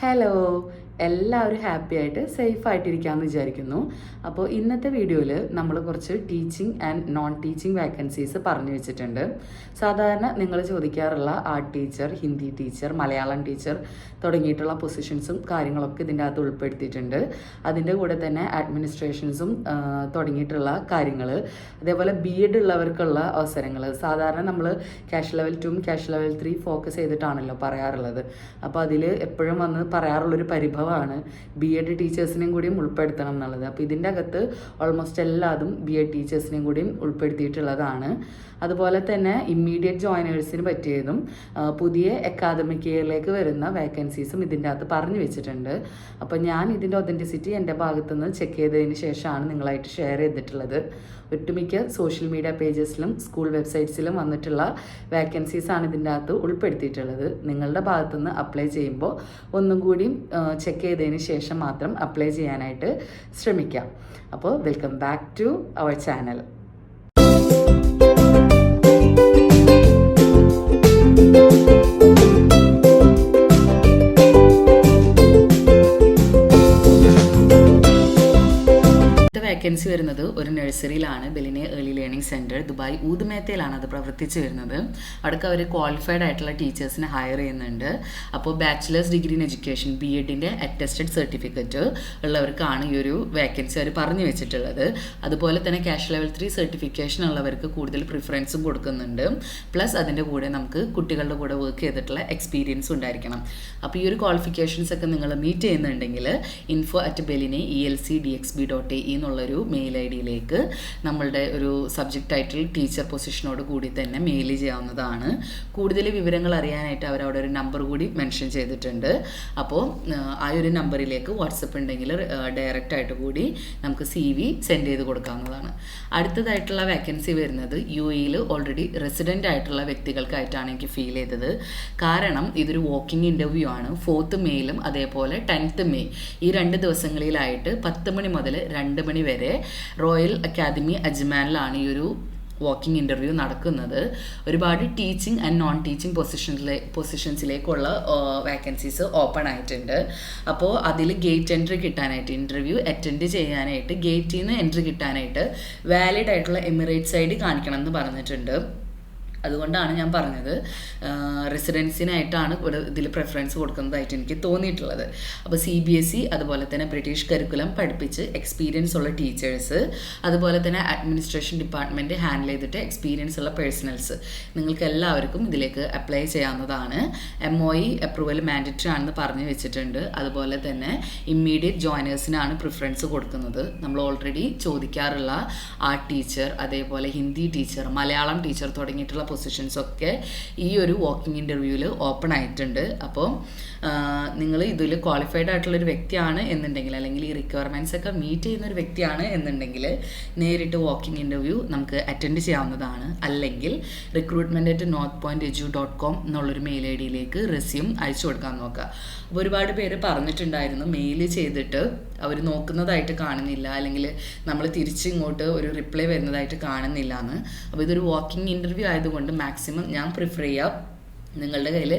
Hello എല്ലാവരും happy ആയിട്ട് safe ആയിട്ടിരിക്കാമെന്ന് വിചാരിക്കുന്നു. അപ്പോൾ ഇന്നത്തെ വീഡിയോയിൽ നമ്മൾ കുറച്ച് teaching and non teaching vacancies പറഞ്ഞു വെച്ചിട്ടുണ്ട്. സാധാരണ നിങ്ങൾ ചോദിക്കാറുള്ള art teacher Hindi teacher Malayalam teacher തുടങ്ങിയിട്ടുള്ള പൊസിഷൻസും കാര്യങ്ങളൊക്കെ ഇതിന്റെ അകത്ത് ഉൾപ്പെടുത്തിയിട്ടുണ്ട്. അതിന്റെ കൂടെ തന്നെ അഡ്മിനിസ്ട്രേഷൻസും തുടങ്ങിയിട്ടുള്ള കാര്യങ്ങൾ അതേപോലെ ബി എഡ് ഉള്ളവർക്കുള്ള അവസരങ്ങൾ സാധാരണ നമ്മൾ ക്യാഷ് ലെവൽ ടുവും ക്യാഷ് ലെവൽ ത്രീ ഫോക്കസ് ചെയ്തിട്ടാണല്ലോ പറയാറുള്ളത്. അപ്പോൾ അതിൽ എപ്പോഴും വന്ന് പറയാറുള്ളൊരു പരിഭവമാണ് ബി എഡ് ടീച്ചേഴ്സിനെയും കൂടിയും ഉൾപ്പെടുത്തണം എന്നുള്ളത്. അപ്പോൾ ഇതിന്റെ അകത്ത് ഓൾമോസ്റ്റ് എല്ലാതും ബി എഡ് ടീച്ചേഴ്സിനെയും കൂടിയും ഉൾപ്പെടുത്തിയിട്ടുള്ളതാണ്. അതുപോലെ തന്നെ ഇമ്മീഡിയറ്റ് ജോയിനേഴ്സിന് പറ്റിയതും പുതിയ അക്കാദമിക് ഇയറിലേക്ക് വരുന്ന വേക്കൻസീസും ഇതിന്റെ അകത്ത് പറഞ്ഞു വെച്ചിട്ടുണ്ട്. അപ്പോൾ ഞാൻ ഇതിന്റെ ഒതന്റിസിറ്റി എന്റെ ഭാഗത്തു നിന്ന് ചെക്ക് ചെയ്തതിന് ശേഷമാണ് നിങ്ങളായിട്ട് ഷെയർ ചെയ്തിട്ടുള്ളത്. ഒട്ടുമിക്ക സോഷ്യൽ മീഡിയ പേജസിലും സ്കൂൾ വെബ്സൈറ്റ്സിലും വന്നിട്ടുള്ള വേക്കൻസീസ് ആണ് ഇതിന്റെ അകത്ത് ഉൾപ്പെടുത്തിയിട്ടുള്ളത്. നിങ്ങളുടെ ഭാഗത്തു നിന്ന് അപ്ലൈ ചെയ്യുമ്പോൾ ഒന്നും കൂടി ചെക്ക് ചെയ്തതിന് ശേഷം മാത്രം അപ്ലൈ ചെയ്യാനായിട്ട് ശ്രമിക്കാം. അപ്പോൾ welcome back to our channel vacancy വരുന്നത് ഒരു നഴ്സറിയിലാണ് ബെലിനെ ഏർലി ലേണിംഗ് സെന്റർ ദുബായ് ഊതുമേത്തയിലാണ് അത് പ്രവർത്തിച്ച് വരുന്നത്. അവിടേക്ക് അവർ ക്വാളിഫൈഡ് ആയിട്ടുള്ള ടീച്ചേഴ്സിനെ ഹയർ ചെയ്യുന്നുണ്ട്. അപ്പോൾ bachelor's degree in education B എഡിന്റെ attested certificate ഉള്ളവർക്കാണ് ഈ ഒരു വേക്കൻസി അവർ പറഞ്ഞു വെച്ചിട്ടുള്ളത്. അതുപോലെ തന്നെ ക്യാഷ് ലെവൽ ത്രീ സർട്ടിഫിക്കേഷൻ ഉള്ളവർക്ക് കൂടുതൽ പ്രിഫറൻസും കൊടുക്കുന്നുണ്ട്. പ്ലസ് അതിന്റെ കൂടെ നമുക്ക് കുട്ടികളുടെ കൂടെ വർക്ക് ചെയ്തിട്ടുള്ള എക്സ്പീരിയൻസ് ഉണ്ടായിരിക്കണം. അപ്പോൾ ഈ ഒരു ക്വാളിഫിക്കേഷൻസ് ഒക്കെ നിങ്ങൾ മീറ്റ് ചെയ്യുന്നുണ്ടെങ്കിൽ info at ബെലിനെ E L C D X B dot A എന്നുള്ളൊരു മെയിൽ ഐ ഡിയിലേക്ക് നമ്മളുടെ ഒരു സബ്ജക്റ്റ് ടൈറ്റിൽ ടീച്ചർ പൊസിഷനോട് കൂടി തന്നെ മെയിൽ ചെയ്യാവുന്നതാണ്. കൂടുതൽ വിവരങ്ങൾ അറിയാനായിട്ട് അവരവിടെ ഒരു നമ്പർ കൂടി മെൻഷൻ ചെയ്തിട്ടുണ്ട്. അപ്പോൾ ആ ഒരു നമ്പറിലേക്ക് വാട്സപ്പ് ഉണ്ടെങ്കിൽ ഡയറക്റ്റ് ആയിട്ട് കൂടി നമുക്ക് സി വി സെൻഡ് ചെയ്ത് കൊടുക്കാവുന്നതാണ്. അടുത്തതായിട്ടുള്ള വേക്കൻസി വരുന്നത് യു എയിൽ ഓൾറെഡി റെസിഡന്റ് ആയിട്ടുള്ള വ്യക്തികൾക്കായിട്ടാണ് എനിക്ക് ഫീൽ ചെയ്തത്. കാരണം ഇതൊരു വാക്കിംഗ് ഇന്റർവ്യൂ ആണ്. ഫോർത്ത് മെയിലും അതേപോലെ ടെൻത്ത് മെയ് ഈ രണ്ട് ദിവസങ്ങളിലായിട്ട് പത്ത് മണി മുതൽ രണ്ട് മണി വരെ റോയൽ അക്കാദമി അജ്മാനിലാണ് ഈ ഒരു വാക്കിംഗ് ഇന്റർവ്യൂ നടക്കുന്നത്. ഒരുപാട് ടീച്ചിങ് ആൻഡ് നോൺ ടീച്ചിങ് പൊസിഷനിലെ പൊസിഷൻസിലേക്കുള്ള വേക്കൻസീസ് ഓപ്പൺ ആയിട്ടുണ്ട്. അപ്പോൾ അതിൽ ഗേറ്റ് എൻട്രി കിട്ടാനായിട്ട് ഇന്റർവ്യൂ അറ്റൻഡ് ചെയ്യാനായിട്ട് ഗേറ്റിൽ നിന്ന് എൻട്രി കിട്ടാനായിട്ട് വാലിഡ് ആയിട്ടുള്ള എമിറേറ്റ്സ് ഐ ഡി കാണിക്കണം എന്ന് പറഞ്ഞിട്ടുണ്ട്. അതുകൊണ്ടാണ് ഞാൻ പറഞ്ഞത്. റെസിഡൻസിനായിട്ടാണ് ഇവിടെ ഇതിൽ പ്രിഫറൻസ് കൊടുക്കുന്നതായിട്ട് എനിക്ക് തോന്നിയിട്ടുള്ളത്. അപ്പോൾ സി ബി എസ് ഇ അതുപോലെ തന്നെ ബ്രിട്ടീഷ് കരിക്കുലം പഠിപ്പിച്ച് എക്സ്പീരിയൻസ് ഉള്ള ടീച്ചേഴ്സ് അതുപോലെ തന്നെ അഡ്മിനിസ്ട്രേഷൻ ഡിപ്പാർട്ട്മെന്റ് ഹാൻഡിൽ ചെയ്തിട്ട് എക്സ്പീരിയൻസ് ഉള്ള പേഴ്സണൽസ് നിങ്ങൾക്ക് എല്ലാവർക്കും ഇതിലേക്ക് അപ്ലൈ ചെയ്യാവുന്നതാണ്. M O E approval mandatory ആണെന്ന് പറഞ്ഞു വെച്ചിട്ടുണ്ട്. അതുപോലെ തന്നെ ഇമ്മീഡിയറ്റ് ജോയിനേഴ്സിനാണ് പ്രിഫറൻസ് കൊടുക്കുന്നത്. നമ്മൾ ഓൾറെഡി ചോദിക്കാറുള്ള ആർട്ട് ടീച്ചർ അതേപോലെ ഹിന്ദി ടീച്ചർ മലയാളം ടീച്ചർ തുടങ്ങിയിട്ടുള്ള പൊസിഷൻസ് ഒക്കെ ഈ ഒരു വാക്കിംഗ് ഇന്റർവ്യൂവിൽ ഓപ്പൺ ആയിട്ടുണ്ട്. അപ്പോൾ നിങ്ങൾ ഇതിൽ ക്വാളിഫൈഡ് ആയിട്ടുള്ളൊരു വ്യക്തിയാണ് എന്നുണ്ടെങ്കിൽ അല്ലെങ്കിൽ ഈ റിക്വയർമെന്റ്സ് ഒക്കെ മീറ്റ് ചെയ്യുന്ന ഒരു വ്യക്തിയാണ് എന്നുണ്ടെങ്കിൽ നേരിട്ട് വാക്കിംഗ് ഇന്റർവ്യൂ നമുക്ക് അറ്റൻഡ് ചെയ്യാവുന്നതാണ്. അല്ലെങ്കിൽ recruitment at north point edu dot com എന്നുള്ളൊരു മെയിൽ ഐ ഡിയിലേക്ക് റെസ്യൂം അയച്ചു കൊടുക്കാൻ നോക്കുക. അപ്പോൾ ഒരുപാട് പേര് പറഞ്ഞിട്ടുണ്ടായിരുന്നു മെയിൽ ചെയ്തിട്ട് അവർ നോക്കുന്നതായിട്ട് കാണുന്നില്ല അല്ലെങ്കിൽ നമ്മൾ തിരിച്ചിങ്ങോട്ട് ഒരു റിപ്ലൈ വരുന്നതായിട്ട് കാണുന്നില്ല എന്ന് അപ്പോൾ ഇതൊരു വാക്കിംഗ് ഇന്റർവ്യൂ ആയതുകൊണ്ട് മാക്സിമം ഞാൻ പ്രിഫർ ചെയ്യാം. നിങ്ങളുടെ കയ്യിൽ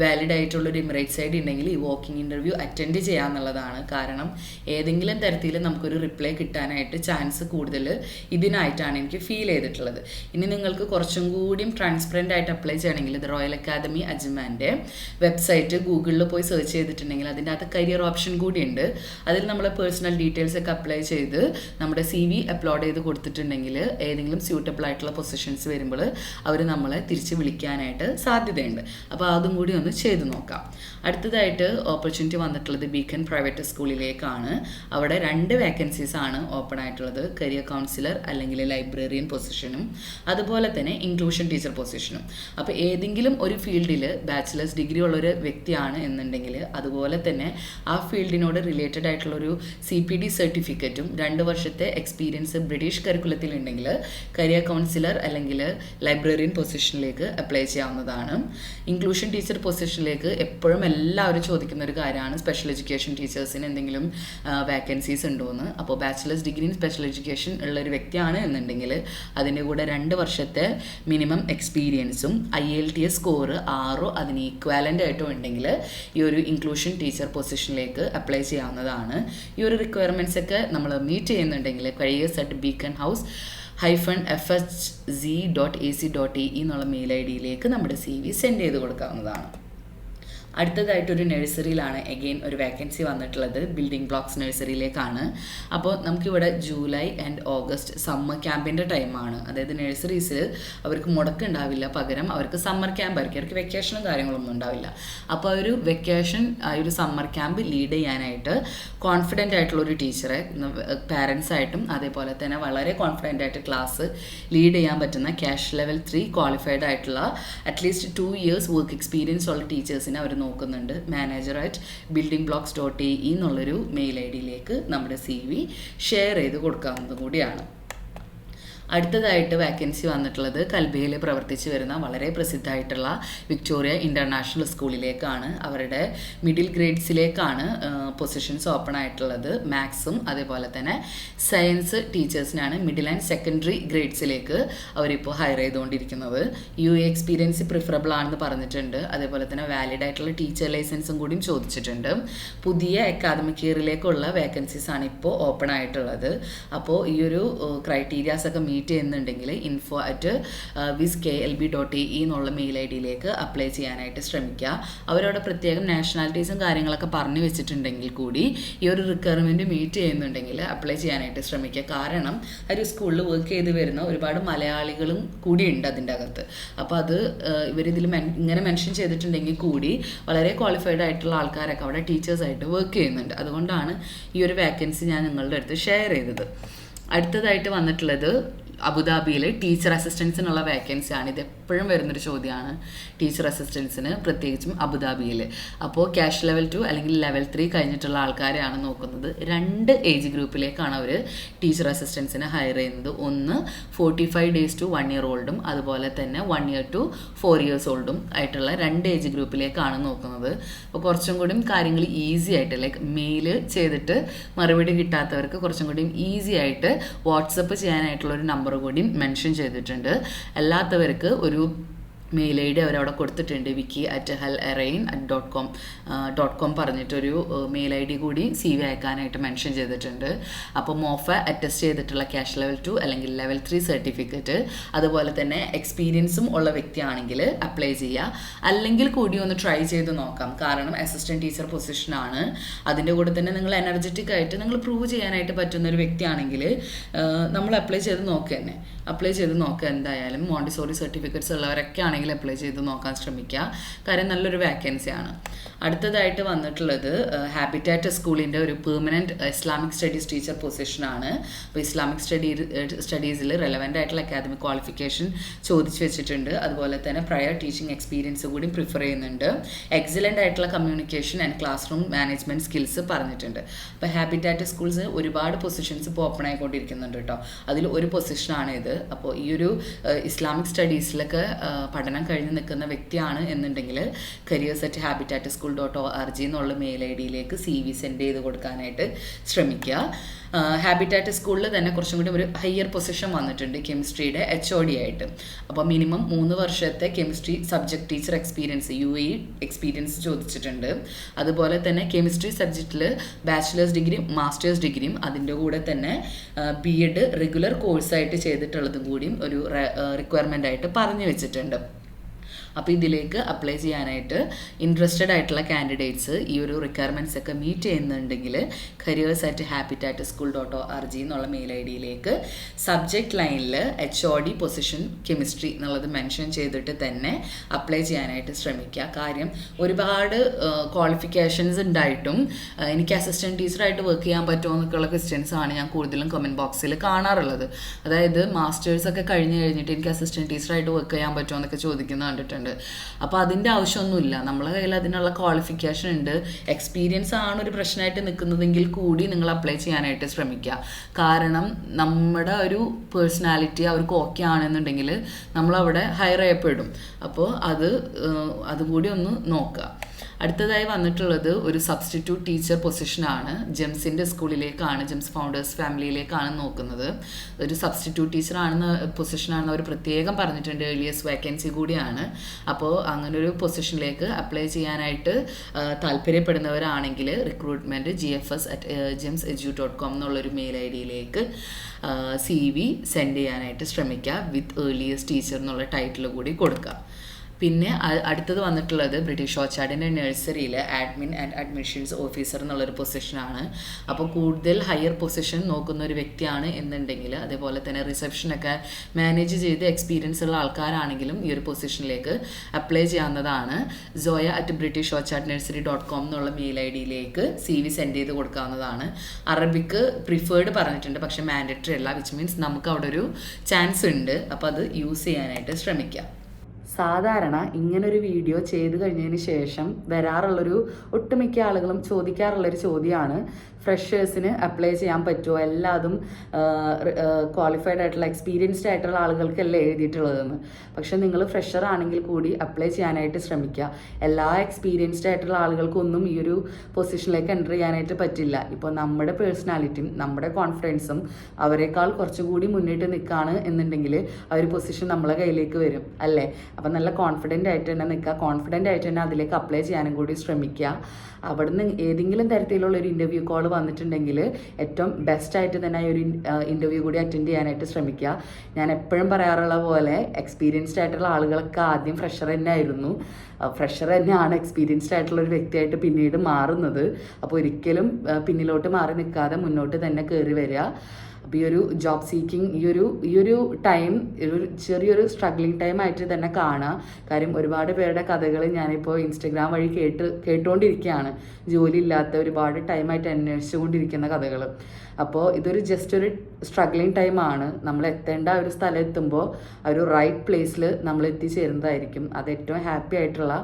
വാലിഡ് ആയിട്ടുള്ള ഒരു ഇമറേറ്റ്സ് സൈഡ് ഉണ്ടെങ്കിൽ ഈ വാക്കിംഗ് ഇന്റർവ്യൂ അറ്റൻഡ് ചെയ്യാന്നുള്ളതാണ്. കാരണം ഏതെങ്കിലും തരത്തിൽ നമുക്കൊരു റിപ്ലൈ കിട്ടാനായിട്ട് ചാൻസ് കൂടുതൽ ഇതിനായിട്ടാണ് എനിക്ക് ഫീൽ ചെയ്തിട്ടുള്ളത്. ഇനി നിങ്ങൾക്ക് കുറച്ചും കൂടിയും ട്രാൻസ്പെറന്റ് ആയിട്ട് അപ്ലൈ ചെയ്യണമെങ്കിൽ ഇത് റോയൽ അക്കാദമി അജ്മാന്റെ വെബ്സൈറ്റ് ഗൂഗിളിൽ പോയി സെർച്ച് ചെയ്തിട്ടുണ്ടെങ്കിൽ അതിന്റെ അകത്ത് കരിയർ ഓപ്ഷൻ കൂടി ഉണ്ട്. അതിൽ നമ്മൾ പേഴ്സണൽ ഡീറ്റെയിൽസ് ഒക്കെ അപ്ലൈ ചെയ്ത് നമ്മുടെ സി വി അപ്ലോഡ് ചെയ്ത് കൊടുത്തിട്ടുണ്ടെങ്കിൽ ഏതെങ്കിലും സ്യൂട്ടബിൾ ആയിട്ടുള്ള പൊസിഷൻസ് വരുമ്പോൾ അവർ നമ്മളെ തിരിച്ച് വിളിക്കാനായിട്ട് സാധ്യതയുണ്ട്. അപ്പോൾ അതും കൂടി ഒന്ന് ചെയ്തു നോക്കാം. അടുത്തതായിട്ട് ഓപ്പർച്യൂണിറ്റി വന്നിട്ടുള്ളത് ബീക്കൺ പ്രൈവറ്റ് സ്കൂളിലേക്കാണ് അവിടെ രണ്ട് വേക്കൻസീസ് ആണ് ഓപ്പൺ ആയിട്ടുള്ളത്. കരിയർ കൗൺസിലർ അല്ലെങ്കിൽ ലൈബ്രറിയൻ പൊസിഷനും അതുപോലെ തന്നെ ഇൻക്ലൂഷൻ ടീച്ചർ പൊസിഷനും അപ്പോൾ ഏതെങ്കിലും ഒരു ഫീൽഡിൽ ബാച്ചിലേഴ്സ് ഡിഗ്രി ഉള്ള ഒരു വ്യക്തിയാണ് എന്നുണ്ടെങ്കിൽ അതുപോലെ തന്നെ ആ ഫീൽഡിനോട് റിലേറ്റഡ് ആയിട്ടുള്ള ഒരു സി പി ഡി സർട്ടിഫിക്കറ്റും രണ്ട് വർഷത്തെ എക്സ്പീരിയൻസ് ബ്രിട്ടീഷ് കരിക്കുലത്തിൽ ഉണ്ടെങ്കിൽ കരിയർ കൗൺസിലർ അല്ലെങ്കിൽ ലൈബ്രറിയൻ പൊസിഷനിലേക്ക് അപ്ലൈ ചെയ്യാവുന്നതാണ്. ഇൻക്ലൂഷൻ ടീച്ചർ പൊസിഷനിലേക്ക് എപ്പോഴും എല്ലാവരും ചോദിക്കുന്ന ഒരു കാര്യമാണ് സ്പെഷ്യൽ എഡ്യൂക്കേഷൻ ടീച്ചേഴ്സിന് എന്തെങ്കിലും വേക്കൻസീസ് ഉണ്ടോ എന്ന് അപ്പോൾ bachelor's degree in special education ഉള്ള ഒരു വ്യക്തിയാണ് എന്നുണ്ടെങ്കിൽ അതിന്റെ കൂടെ രണ്ട് വർഷത്തെ മിനിമം എക്സ്പീരിയൻസും I L T S score ആറോ അതിന് ഈക്വാലന്റ് ആയിട്ടോ ഉണ്ടെങ്കിൽ ഈ ഒരു ഇൻക്ലൂഷൻ ടീച്ചർ പൊസിഷനിലേക്ക് അപ്ലൈ ചെയ്യാവുന്നതാണ്. ഈ ഒരു റിക്വയർമെന്റ്സ് ഒക്കെ നമ്മൾ മീറ്റ് ചെയ്യുന്നുണ്ടെങ്കിൽ careers at Beacon House hyphen F H C dot A C dot E എന്നുള്ള മെയിൽ ഐ ഡിയിലേക്ക് നമ്മുടെ സി വി സെൻഡ് ചെയ്ത് കൊടുക്കാവുന്നതാണ്. അടുത്തതായിട്ടൊരു നഴ്സറിയിലാണ് എഗെയിൻ ഒരു വേക്കൻസി വന്നിട്ടുള്ളത് ബിൽഡിംഗ് ബ്ലോക്സ് നഴ്സറിയിലേക്കാണ്. അപ്പോൾ നമുക്കിവിടെ ജൂലൈ ആൻഡ് ഓഗസ്റ്റ് സമ്മർ ക്യാമ്പിന്റെ ടൈമാണ് അതായത് നഴ്സറീസിൽ അവർക്ക് മുടക്കുണ്ടാവില്ല പകരം അവർക്ക് സമ്മർ ക്യാമ്പ് ആയിരിക്കും. അവർക്ക് വെക്കേഷനും കാര്യങ്ങളൊന്നും ഉണ്ടാവില്ല. അപ്പോൾ ഒരു വെക്കേഷൻ ആ ഒരു സമ്മർ ക്യാമ്പ് ലീഡ് ചെയ്യാനായിട്ട് കോൺഫിഡന്റ് ആയിട്ടുള്ള ഒരു ടീച്ചറെ പാരൻസ് ആയിട്ടും അതേപോലെ തന്നെ വളരെ കോൺഫിഡന്റ് ആയിട്ട് ക്ലാസ് ലീഡ് ചെയ്യാൻ പറ്റുന്ന ക്യാഷ് ലെവൽ ത്രീ ക്വാളിഫൈഡ് ആയിട്ടുള്ള at least two years work experience ഉള്ള ടീച്ചേഴ്സിനെ അവർ നോക്കുന്നുണ്ട്. Manager at building blocks dot A E എന്നുള്ളൊരു മെയിൽ ഐ ഡിയിലേക്ക് നമ്മുടെ സി വി ഷെയർ ചെയ്ത് കൊടുക്കാവുന്നതും കൂടിയാണ്. അടുത്തതായിട്ട് വാക്കൻസി വന്നിട്ടുള്ളത് കൽബയിൽ പ്രവർത്തിച്ചു വരുന്ന വളരെ പ്രസിദ്ധമായിട്ടുള്ള വിക്ടോറിയ ഇന്റർനാഷണൽ സ്കൂളിലേക്കാണ്. അവരുടെ മിഡിൽ ഗ്രേഡ്സിലേക്കാണ് പൊസിഷൻസ് ഓപ്പൺ ആയിട്ടുള്ളത്. മാത്സും അതേപോലെ തന്നെ സയൻസ് ടീച്ചേഴ്സിനാണ് മിഡിൽ ആൻഡ് സെക്കൻഡറി ഗ്രേഡ്സിലേക്ക് അവരിപ്പോൾ ഹയർ ചെയ്തുകൊണ്ടിരിക്കുന്നത്. യു എ എക്സ്പീരിയൻസ് പ്രിഫറബിൾ ആണെന്ന് പറഞ്ഞിട്ടുണ്ട്. അതേപോലെ തന്നെ വാലിഡ് ആയിട്ടുള്ള ടീച്ചർ ലൈസൻസും കൂടിയും ചോദിച്ചിട്ടുണ്ട്. പുതിയ അക്കാദമിക് ഇയറിലേക്കുള്ള വേക്കൻസീസ് ആണ് ഇപ്പോൾ ഓപ്പൺ ആയിട്ടുള്ളത്. അപ്പോൾ ഈ ഒരു ക്രൈറ്റീരിയാസ് ഒക്കെ ചെയ്യുന്നുണ്ടെങ്കിൽ info at wiz K L B dot E എന്നുള്ള മെയിൽ ഐ ഡിയിലേക്ക് അപ്ലൈ ചെയ്യാനായിട്ട് ശ്രമിക്കുക. അവരവിടെ പ്രത്യേകം നാഷണാലിറ്റീസും കാര്യങ്ങളൊക്കെ പറഞ്ഞു വെച്ചിട്ടുണ്ടെങ്കിൽ കൂടി ഈ ഒരു റിക്വയർമെന്റ് മീറ്റ് ചെയ്യുന്നുണ്ടെങ്കിൽ അപ്ലൈ ചെയ്യാനായിട്ട് ശ്രമിക്കുക. കാരണം ഒരു സ്കൂളിൽ വർക്ക് ചെയ്ത് വരുന്ന ഒരുപാട് മലയാളികളും കൂടിയുണ്ട് അതിന്റെ അകത്ത്. അപ്പോൾ അത് ഇവരിതിൽ മെൻ ഇങ്ങനെ മെൻഷൻ ചെയ്തിട്ടുണ്ടെങ്കിൽ കൂടി വളരെ ക്വാളിഫൈഡ് ആയിട്ടുള്ള ആൾക്കാരൊക്കെ അവിടെ ടീച്ചേഴ്സായിട്ട് വർക്ക് ചെയ്യുന്നുണ്ട്. അതുകൊണ്ടാണ് ഈ ഒരു വേക്കൻസി ഞാൻ നിങ്ങളുടെ അടുത്ത് ഷെയർ ചെയ്തത്. അടുത്തതായിട്ട് വന്നിട്ടുള്ളത് അബുദാബിയിൽ ടീച്ചർ അസിസ്റ്റൻസിനുള്ള വേക്കൻസി ആണ് ഇത് എപ്പോഴും വരുന്നൊരു ചോദ്യമാണ് ടീച്ചർ അസിസ്റ്റൻസിന് പ്രത്യേകിച്ചും അബുദാബിയിൽ അപ്പോൾ ക്യാഷ് ലെവൽ ടു അല്ലെങ്കിൽ ലെവൽ ത്രീ കഴിഞ്ഞിട്ടുള്ള ആൾക്കാരെയാണ് നോക്കുന്നത്. രണ്ട് ഏജ് ഗ്രൂപ്പിലേക്കാണ് അവർ ടീച്ചർ അസിസ്റ്റൻസിന് ഹയർ ചെയ്യുന്നത്. ഒന്ന് forty five days to one year ഓൾഡും അതുപോലെ തന്നെ one year to four years ഓൾഡും ആയിട്ടുള്ള രണ്ട് ഏജ് ഗ്രൂപ്പിലേക്കാണ് നോക്കുന്നത്. അപ്പോൾ കുറച്ചും കൂടിയും കാര്യങ്ങൾ ഈസി ആയിട്ട് ലൈക്ക് മെയിൽ ചെയ്തിട്ട് മറുപടി കിട്ടാത്തവർക്ക് കുറച്ചും കൂടിയും ഈസി ആയിട്ട് വാട്സപ്പ് ചെയ്യാനായിട്ടുള്ള ഒരു നമ്പർ കൂടി മെൻഷൻ ചെയ്തിട്ടുണ്ട്. അല്ലാത്തവർക്ക് ഒരു മെയിൽ ഐ ഡി അവരവിടെ കൊടുത്തിട്ടുണ്ട് വിക്കി അറ്റ് ഹെൽ എറൈൻ at dot com dot com പറഞ്ഞിട്ടൊരു മെയിൽ ഐ ഡി കൂടി സി വി അയക്കാനായിട്ട് മെൻഷൻ ചെയ്തിട്ടുണ്ട്. അപ്പോൾ മോഫ അറ്റസ്റ്റ് ചെയ്തിട്ടുള്ള ക്യാഷ് ലെവൽ ടു അല്ലെങ്കിൽ ലെവൽ ത്രീ സർട്ടിഫിക്കറ്റ് അതുപോലെ തന്നെ എക്സ്പീരിയൻസും ഉള്ള വ്യക്തിയാണെങ്കിൽ അപ്ലൈ ചെയ്യുക. അല്ലെങ്കിൽ കൂടി ഒന്ന് ട്രൈ ചെയ്ത് നോക്കാം. കാരണം അസിസ്റ്റന്റ് ടീച്ചർ പൊസിഷനാണ് അതിന്റെ കൂടെ തന്നെ നിങ്ങൾ എനർജറ്റിക് ആയിട്ട് നിങ്ങൾ പ്രൂവ് ചെയ്യാനായിട്ട് പറ്റുന്ന ഒരു വ്യക്തിയാണെങ്കിൽ നമ്മൾ അപ്ലൈ ചെയ്ത് നോക്കുക തന്നെ. അപ്ലൈ ചെയ്ത് നോക്കുക എന്തായാലും. മോണ്ടിസോറി സർട്ടിഫിക്കറ്റ്സ് ഉള്ളവരൊക്കെ ആണെങ്കിൽ അപ്ലൈ ചെയ്ത് നോക്കാൻ ശ്രമിക്കുക കാര്യം നല്ലൊരു വേക്കൻസിയാണ് അടുത്തതായിട്ട് വന്നിട്ടുള്ളത് ഹാബിറ്റാറ്റ് സ്കൂളിന്റെ ഒരു പെർമനന്റ് ഇസ്ലാമിക് സ്റ്റഡീസ് ടീച്ചർ പൊസിഷനാണ് അപ്പോൾ ഇസ്ലാമിക് സ്റ്റഡീ സ്റ്റഡീസിൽ റെലവന്റ് ആയിട്ടുള്ള അക്കാദമിക് ക്വാളിഫിക്കേഷൻ ചോദിച്ചു വെച്ചിട്ടുണ്ട്. അതുപോലെ തന്നെ പ്രയർ ടീച്ചിങ് എക്സ്പീരിയൻസ് കൂടി പ്രിഫർ ചെയ്യുന്നുണ്ട്. എക്സലന്റ് ആയിട്ടുള്ള communication and class room management skills പറഞ്ഞിട്ടുണ്ട്. അപ്പോൾ ഹാബിറ്റാറ്റ് സ്കൂൾസ് ഒരുപാട് പൊസിഷൻസ് ഇപ്പോൾ ഓപ്പൺ ആയിക്കൊണ്ടിരിക്കുന്നുണ്ട് കേട്ടോ അതിൽ ഒരു പൊസിഷനാണ് ഇത്. അപ്പോൾ ഈ ഒരു ഇസ്ലാമിക് സ്റ്റഡീസിലൊക്കെ പഠനം കഴിഞ്ഞ് നിൽക്കുന്ന വ്യക്തിയാണ് എന്നുണ്ടെങ്കിൽ careers at Habitat school dot O R G എന്നുള്ള മെയിൽ ഐ ഡിയിലേക്ക് സി വി സെൻഡ് ചെയ്ത് കൊടുക്കാനായിട്ട് ശ്രമിക്കുക. ഹാബിറ്റാറ്റ് സ്കൂളിൽ തന്നെ കുറച്ചും കൂടി ഒരു ഹയർ പൊസിഷൻ വന്നിട്ടുണ്ട് കെമിസ്ട്രിയുടെ എച്ച് ഒ ഡി ആയിട്ട്. അപ്പോൾ മിനിമം മൂന്ന് വർഷത്തെ chemistry subject teacher experience U A experience ചോദിച്ചിട്ടുണ്ട്. അതുപോലെ തന്നെ കെമിസ്ട്രി സബ്ജക്റ്റിൽ ബാച്ചിലേഴ്സ് ഡിഗ്രിയും മാസ്റ്റേഴ്സ് ഡിഗ്രിയും അതിന്റെ കൂടെ തന്നെ ബി എഡ് റെഗുലർ കോഴ്സായിട്ട് ചെയ്തിട്ടുള്ളതും കൂടിയും ഒരു റിക്വയർമെന്റ് ആയിട്ട് പറഞ്ഞു വെച്ചിട്ടുണ്ട്. അപ്പോൾ ഇതിലേക്ക് അപ്ലൈ ചെയ്യാനായിട്ട് ഇൻട്രസ്റ്റഡ് ആയിട്ടുള്ള കാൻഡിഡേറ്റ്സ് ഈ ഒരു റിക്വയർമെന്റ്സ് ഒക്കെ മീറ്റ് ചെയ്യുന്നുണ്ടെങ്കിൽ careers at Habitat school dot O R G എന്നുള്ള മെയിൽ ഐ ഡിയിലേക്ക് സബ്ജക്റ്റ് ലൈനിൽ H O D position chemistry എന്നുള്ളത് മെൻഷൻ ചെയ്തിട്ട് തന്നെ അപ്ലൈ ചെയ്യാനായിട്ട് ശ്രമിക്കുക. കാര്യം ഒരുപാട് ക്വാളിഫിക്കേഷൻസ് ഉണ്ടായിട്ടും എനിക്ക് അസിസ്റ്റന്റ് ടീച്ചറായിട്ട് വർക്ക് ചെയ്യാൻ പറ്റുമോ എന്നൊക്കെയുള്ള ക്വസ്റ്റ്യൻസ് ആണ് ഞാൻ കൂടുതലും കമന്റ് ബോക്സിൽ കാണാറുള്ളത്. അതായത് മാസ്റ്റേഴ്സ് ഒക്കെ കഴിഞ്ഞ് കഴിഞ്ഞിട്ട് എനിക്ക് അസിസ്റ്റന്റ് ടീച്ചറായിട്ട് വർക്ക് ചെയ്യാൻ പറ്റുമോ എന്നൊക്കെ ചോദിക്കുന്നത് കണ്ടിട്ടുണ്ട്. പറയുന്നുണ്ട് അപ്പോൾ അതിന്റെ ആവശ്യമൊന്നുമില്ല. നമ്മളെ കയ്യിൽ അതിനുള്ള ക്വാളിഫിക്കേഷൻ ഉണ്ട്. എക്സ്പീരിയൻസ് ആണ് ഒരു പ്രശ്നമായിട്ട് നിൽക്കുന്നതെങ്കിൽ കൂടി നിങ്ങൾ അപ്ലൈ ചെയ്യാനായിട്ട് ശ്രമിക്കുക. കാരണം നമ്മുടെ ഒരു പേഴ്സണാലിറ്റി അവർക്ക് ഓക്കെ ആണെന്നുണ്ടെങ്കിൽ നമ്മളവിടെ ഹയർ ചെയ്യപ്പെടും. അപ്പോൾ അത് അതുകൂടി ഒന്ന് നോക്കുക. അടുത്തതായി വന്നിട്ടുള്ളത് ഒരു സബ്സ്റ്റിറ്റ്യൂട്ട് ടീച്ചർ പൊസിഷനാണ് ജെംസിന്റെ സ്കൂളിലേക്കാണ് ജെംസ് ഫൗണ്ടേഴ്സ് ഫാമിലിയിലേക്കാണ് നോക്കുന്നത്. ഒരു സബ്സ്റ്റിറ്റ്യൂട്ട് ടീച്ചറാണെന്ന് പൊസിഷനാണെന്ന് അവർ പ്രത്യേകം പറഞ്ഞിട്ടുണ്ട് ഏർലിയസ് വേക്കൻസി കൂടിയാണ്. അപ്പോൾ അങ്ങനൊരു പൊസിഷനിലേക്ക് അപ്ലൈ ചെയ്യാനായിട്ട് താല്പര്യപ്പെടുന്നവരാണെങ്കിൽ recruitment G F S at GEMS edu dot com എന്നുള്ളൊരു മെയിൽ ഐ ഡിയിലേക്ക് സി വി സെൻഡ് ചെയ്യാനായിട്ട് ശ്രമിക്കുക വിത്ത് ഏർലിയസ്റ്റ് ടീച്ചർ എന്നുള്ള ടൈറ്റിൽ കൂടി കൊടുക്കുക. പിന്നെ അടുത്തത് വന്നിട്ടുള്ളത് ബ്രിട്ടീഷ് ഓച്ചാടിന്റെ നഴ്സറിയിൽ അഡ്മിൻ ആൻഡ് അഡ്മിഷൻസ് ഓഫീസർ എന്നുള്ളൊരു പൊസിഷനാണ് അപ്പോൾ കൂടുതൽ ഹയർ പൊസിഷൻ നോക്കുന്ന ഒരു വ്യക്തിയാണ് എന്നുണ്ടെങ്കിൽ അതേപോലെ തന്നെ റിസപ്ഷനൊക്കെ മാനേജ് ചെയ്ത് എക്സ്പീരിയൻസ് ഉള്ള ആൾക്കാരാണെങ്കിലും ഈ ഒരു പൊസിഷനിലേക്ക് അപ്ലൈ ചെയ്യാവുന്നതാണ്. Soya at British Orchard nursery dot com എന്നുള്ള മെയിൽ ഐ ഡിയിലേക്ക് സി വി സെൻഡ് ചെയ്ത് കൊടുക്കാവുന്നതാണ്. അറബിക്ക് പ്രിഫേർഡ് പറഞ്ഞിട്ടുണ്ട് പക്ഷേ മാൻഡറ്ററി അല്ല വിച്ച് മീൻസ് നമുക്ക് അവിടെ ഒരു ചാൻസ് ഉണ്ട്. അപ്പോൾ അത് യൂസ് ചെയ്യാനായിട്ട് ശ്രമിക്കാം. സാധാരണ ഇങ്ങനൊരു വീഡിയോ ചെയ്തു കഴിഞ്ഞതിന് ശേഷം വരാറുള്ളൊരു ഒട്ടുമിക്ക ആളുകളും ചോദിക്കാറുള്ളൊരു ചോദ്യമാണ്. ഫ്രഷേഴ്സിന് അപ്ലൈ ചെയ്യാൻ പറ്റുമോ? എല്ലാതും ക്വാളിഫൈഡ് ആയിട്ടുള്ള എക്സ്പീരിയൻസ്ഡ് ആയിട്ടുള്ള ആളുകൾക്കല്ലേ എഴുതിയിട്ടുള്ളതെന്ന്. പക്ഷെ നിങ്ങൾ ഫ്രഷർ ആണെങ്കിൽ കൂടി അപ്ലൈ ചെയ്യാനായിട്ട് ശ്രമിക്കുക. എല്ലാ എക്സ്പീരിയൻസ്ഡ് ആയിട്ടുള്ള ആളുകൾക്കൊന്നും ഈ ഒരു പൊസിഷനിലേക്ക് എന്റർ ചെയ്യാനായിട്ട് പറ്റില്ല. ഇപ്പോൾ നമ്മുടെ പേഴ്സണാലിറ്റിയും നമ്മുടെ കോൺഫിഡൻസും അവരെക്കാൾ കുറച്ചുകൂടി മുന്നിട്ട് നിൽക്കുകയാണ് എന്നുണ്ടെങ്കിൽ ആ ഒരു പൊസിഷൻ നമ്മളെ കയ്യിലേക്ക് വരും അല്ലേ? അപ്പം നല്ല കോൺഫിഡന്റ് ആയിട്ട് തന്നെ നിൽക്കുക. കോൺഫിഡന്റ് ആയിട്ട് തന്നെ അതിലേക്ക് അപ്ലൈ ചെയ്യാനും കൂടി ശ്രമിക്കുക. അവിടുന്ന് ഏതെങ്കിലും തരത്തിലുള്ള ഒരു ഇന്റർവ്യൂ കോൾ വന്നിട്ടുണ്ടെങ്കിൽ ഏറ്റവും ബെസ്റ്റ് ആയിട്ട് തന്നെ ഒരു ഇന്റർവ്യൂ കൂടി അറ്റൻഡ് ചെയ്യാനായിട്ട് ശ്രമിക്കുക. ഞാൻ എപ്പോഴും പറയാറുള്ള പോലെ എക്സ്പീരിയൻസ്ഡ് ആയിട്ടുള്ള ആളുകളൊക്കെ ആദ്യം ഫ്രഷർ തന്നെ ആയിരുന്നു ഫ്രഷർ തന്നെയാണ് എക്സ്പീരിയൻസ്ഡ് ആയിട്ടുള്ള ഒരു വ്യക്തിയായിട്ട് പിന്നീട് മാറുന്നത്. അപ്പോൾ ഒരിക്കലും പിന്നിലോട്ട് മാറി നിൽക്കാതെ മുന്നോട്ട് തന്നെ കയറി വരിക. അപ്പോൾ ഈ ഒരു ജോബ് സീക്കിംഗ് ഈ ഒരു ഈ ഒരു ടൈം ഒരു ചെറിയൊരു സ്ട്രഗ്ലിംഗ് ടൈം ആയിട്ട് തന്നെ കാണുക കാര്യം ഒരുപാട് പേരുടെ കഥകൾ ഞാനിപ്പോൾ ഇൻസ്റ്റഗ്രാം വഴി കേട്ട് കേട്ടുകൊണ്ടിരിക്കുകയാണ് ജോലി ഇല്ലാത്ത ഒരുപാട് ടൈമായിട്ട് അന്വേഷിച്ചുകൊണ്ടിരിക്കുന്ന കഥകൾ അപ്പോൾ ഇതൊരു ജസ്റ്റ് ഒരു സ്ട്രഗ്ലിംഗ് ടൈമാണ് നമ്മൾ എത്തേണ്ട ഒരു സ്ഥലം എത്തുമ്പോൾ ആ ഒരു റൈറ്റ് പ്ലേസിൽ നമ്മൾ എത്തിച്ചേരുന്നതായിരിക്കും. അത് ഏറ്റവും ഹാപ്പി ആയിട്ടുള്ള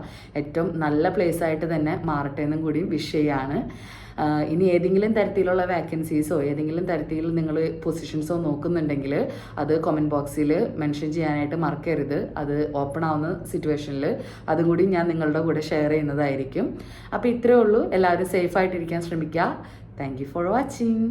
ഏറ്റവും നല്ല പ്ലേസ് ആയിട്ട് തന്നെ മാറട്ടെ എന്നും കൂടി വിഷ് ചെയ്യാണ്. ഇനി ഏതെങ്കിലും തരത്തിലുള്ള വാക്കൻസീസോ ഏതെങ്കിലും തരത്തിൽ നിങ്ങൾ പൊസിഷൻസോ നോക്കുന്നുണ്ടെങ്കിൽ അത് കമന്റ് ബോക്സിൽ മെൻഷൻ ചെയ്യാനായിട്ട് മറക്കരുത്. അത് ഓപ്പൺ ആവുന്ന സിറ്റുവേഷനിൽ അതും കൂടി ഞാൻ നിങ്ങളുടെ കൂടെ ഷെയർ ചെയ്യുന്നതായിരിക്കും. അപ്പോൾ ഇത്രയേ ഉള്ളൂ. എല്ലാവരും സേഫായിട്ടിരിക്കാൻ ശ്രമിക്കുക. Thank you for watching